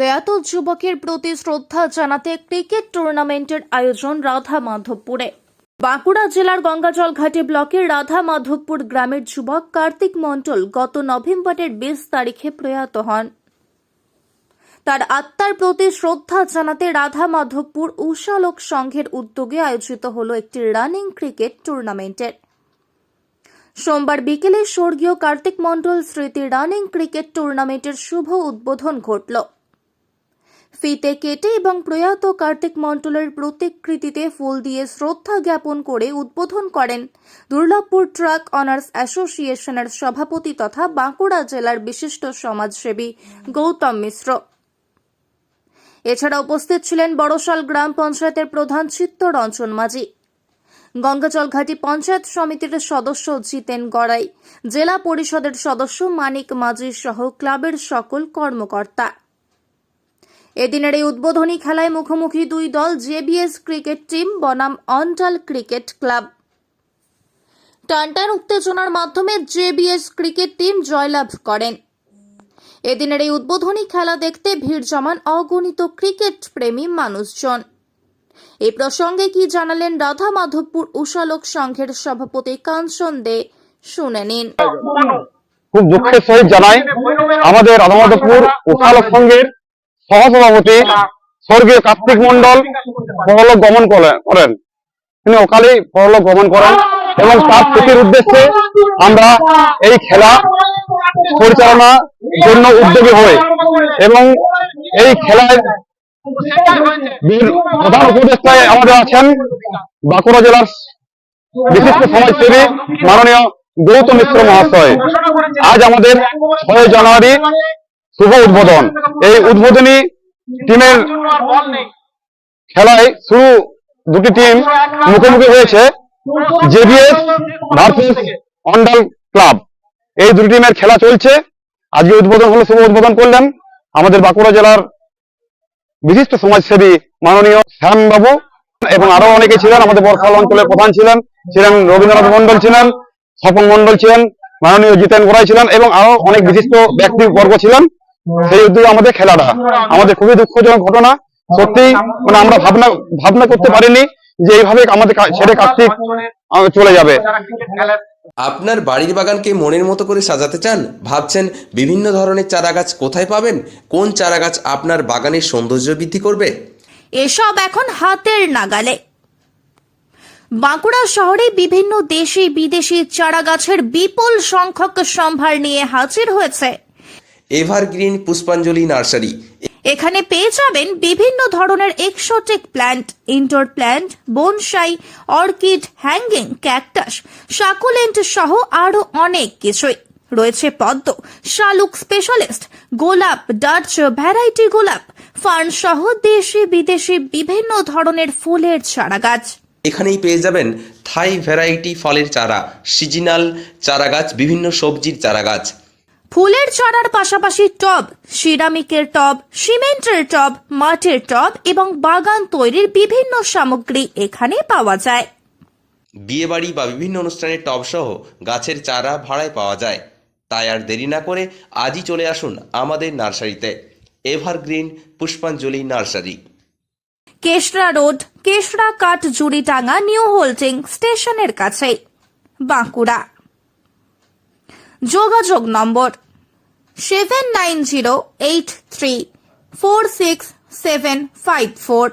প্রয়াত যুবকের প্রতি শ্রদ্ধা জানাতে ক্রিকেট টুর্নামেন্টের আয়োজন রাধা মাধবপুরে বাঁকুড়া জেলার গঙ্গাজল ঘাটি ব্লকের রাধা মাধবপুর গ্রামের যুবক কার্তিক মণ্ডল গত নভেম্বরের বিশ তারিখে প্রয়াত হন। তার আত্মার প্রতি শ্রদ্ধা জানাতে রাধা মাধবপুর উষালোক সংঘের উদ্যোগে আয়োজিত হলো একটি রানিং ক্রিকেট টুর্নামেন্টের। সোমবার বিকেলে স্বর্গীয় কার্তিক মণ্ডল স্মৃতি রানিং ক্রিকেট টুর্নামেন্টের শুভ উদ্বোধন ঘটল। ফিতে কেটে এবং প্রয়াত কার্তিক মণ্ডলের প্রতিকৃতিতে ফুল দিয়ে শ্রদ্ধা জ্ঞাপন করে উদ্বোধন করেন। দুর্লভপুর ট্রাক অনার্স অ্যাসোসিয়েশনের সভাপতি তথা বাঁকুড়া জেলার বিশিষ্ট সমাজসেবী গৌতম মিশ্র। এছাড়া উপস্থিত ছিলেন বড়শাল গ্রাম পঞ্চায়েতের প্রধান চিত্তরঞ্জন মাঝি। গঙ্গাজলঘাটি পঞ্চায়েত সমিতির সদস্য জিতেন গড়াই। জেলা পরিষদের সদস্য মানিক মাঝি সহ ক্লাবের সকল কর্মকর্তা। এদিনের এই উদ্বোধনী খেলায় মুখোমুখি দুই দল জেবিএস ক্রিকেট টিম, বনাম অন্টাল ক্রিকেট ক্লাব। টানটান উত্তেজনার মাধ্যমে জেবিএস ক্রিকেট টিম জয়লাভ করেন। এদিনের এই উদ্বোধনী খেলা দেখতে ভিড় জমান অগণিত ক্রিকেট প্রেমী মানুষজন। এই প্রসঙ্গে কি জানালেন রাধা মাধবপুর উষালোক সংঘের সভাপতি কাঞ্চন দে, শুনে নিন। খুব দুঃখের সহিত জানাই, আমাদের রাধামাধবপুর উকালক সংঘের সহসভাপতি স্বর্গীয় কার্তিক মন্ডল পরলোক গমন করেন তিনি অকালেই পরলোক গমন করেন এবং তার স্মৃতির উদ্দেশ্যে আমরা এই খেলা পরিচালনার জন্য উদ্যোগী হই এবং এই খেলায় বীর- প্রধান উপদেষ্টায় আমাদের আছেন বাঁকুড়া জেলার বিশিষ্ট সমাজসেবী মাননীয় গৌতম মিশ্র মহাশয়। আজ আমাদের ছয় জানুয়ারি শুভ উদ্বোধন। এই উদ্বোধনী টিমের খেলায় শুরু দুটি টিম মুখোমুখি হয়েছে জেবিএস ভার্সেস অন্ডাল ক্লাব এই দুটি টিমের খেলা চলছে। আজকে উদ্বোধন হলো, শুভ উদ্বোধন করলেন আমাদের বাঁকুড়া জেলার বিশিষ্ট সমাজসেবী মাননীয় শ্যামবাবু এবং আরও অনেকে ছিলেন, আমাদের বর্ষাল অঞ্চলের প্রধান ছিলেন ছিলেন রবীন্দ্রনাথ মন্ডল ছিলেন, স্বপন মন্ডল ছিলেন, মাননীয় জিতেন গোড়াই ছিলেন এবং আরও অনেক বিশিষ্ট ব্যক্তি বর্গ ছিলেন। সেই উদ্যোগে আমাদের খেলাটা। আমাদের খুবই দুঃখজনক ঘটনা। সত্যি মানে আমরা ভাবনা ভাবনা করতে পারিনি যে এইভাবে আমাদের ছেড়ে কার্তিক চলে যাবে। আপনার বাড়ির বাগানকে মনের মতো করে সাজাতে চান? ভাবছেন বিভিন্ন ধরনের চারাগাছ কোথায় পাবেন? কোন চারাগাছ আপনার বাগানের সৌন্দর্য বৃদ্ধি করবে? এসব এখন হাতের নাগালে। বাঁকুড়া শহরে বিভিন্ন দেশি বিদেশি চারা গাছের বিপুল সংখ্যক সম্ভার নিয়ে হাজির হয়েছে। এভারগ্রিন পুষ্পাঞ্জলি নার্সারি। এখানে পেয়ে যাবেন বিভিন্ন ধরনের exotic plant indoor plant bonsai orchid hanging cactus succulent সহ আরও অনেক কিছুই। রয়েছে পদ্ম শালুক স্পেশালিস্ট গোলাপ ডাচ ভ্যারাইটি গোলাপ ফার্ন সহ দেশি বিদেশি বিভিন্ন ধরনের ফুলের চারা গাছ। এখানেই পেয়ে যাবেন থাই ভ্যারাইটি ফলের চারা সিজনাল চারাগাছ বিভিন্ন সবজির চারাগাছ ফুলের চারার পাশাপাশি টব সিরামিকের টব সিমেন্টের টব মাটির টব এবং বাগান তৈরির বিভিন্ন সামগ্রী এখানে পাওয়া যায়। বিয়েবাড়ি বা বিভিন্ন অনুষ্ঠানের টব সহ গাছের চারা ভাড়ায় পাওয়া যায়। তাই আর দেরি না করে আজই চলে আসুন আমাদের নার্সারিতে। এভারগ্রিন পুষ্পাঞ্জলি নার্সারি। কেশরা রোড কেশরা কাঠ জুড়িটাঙ্গা নিউ হোল্ডিং স্টেশনের কাছে। বাঁকুড়া। যোগাযোগ number seven nine zero eight three four six seven five four